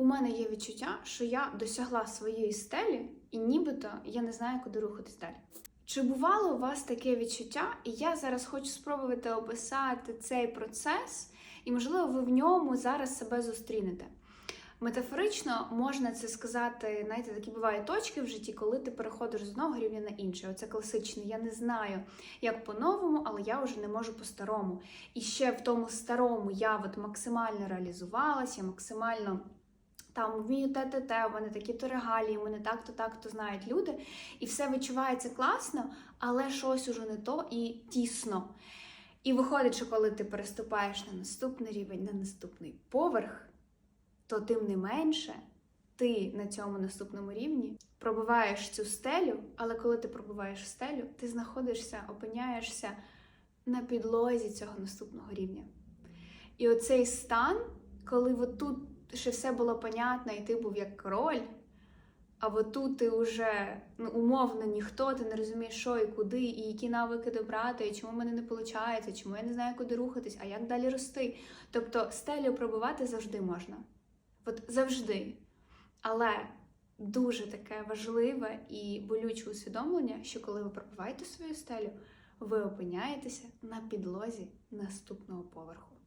У мене є відчуття, що я досягла своєї стелі, і нібито я не знаю, куди рухатись далі. Чи бувало у вас таке відчуття? І я зараз хочу спробувати описати цей процес, і, можливо, ви в ньому зараз себе зустрінете. Метафорично можна це сказати, знаєте, такі бувають точки в житті, коли ти переходиш з одного рівня на інший. Оце класичне. Я не знаю, як по-новому, але я вже не можу по-старому. І ще в тому старому я от максимально реалізувалася, максимально там вмію те-те-те, у мене такі то регалії, у мене так-то, так-то знають люди. І все відчувається класно, але щось уже не то і тісно. І виходить, що коли ти переступаєш на наступний рівень, на наступний поверх, то тим не менше ти на цьому наступному рівні пробиваєш цю стелю, але коли ти пробиваєш стелю, ти знаходишся, опиняєшся на підлозі цього наступного рівня. І оцей стан, коли от тут ще все було понятно, і ти був як король, а от тут ти вже ну, умовно ніхто, ти не розумієш, що і куди, і які навики добрати, і чому в мене не виходить, чому я не знаю, куди рухатись, а як далі рости. Тобто стелю пробивати завжди можна. От завжди. Але дуже таке важливе і болюче усвідомлення, що коли ви пробиваєте свою стелю, ви опиняєтеся на підлозі наступного поверху.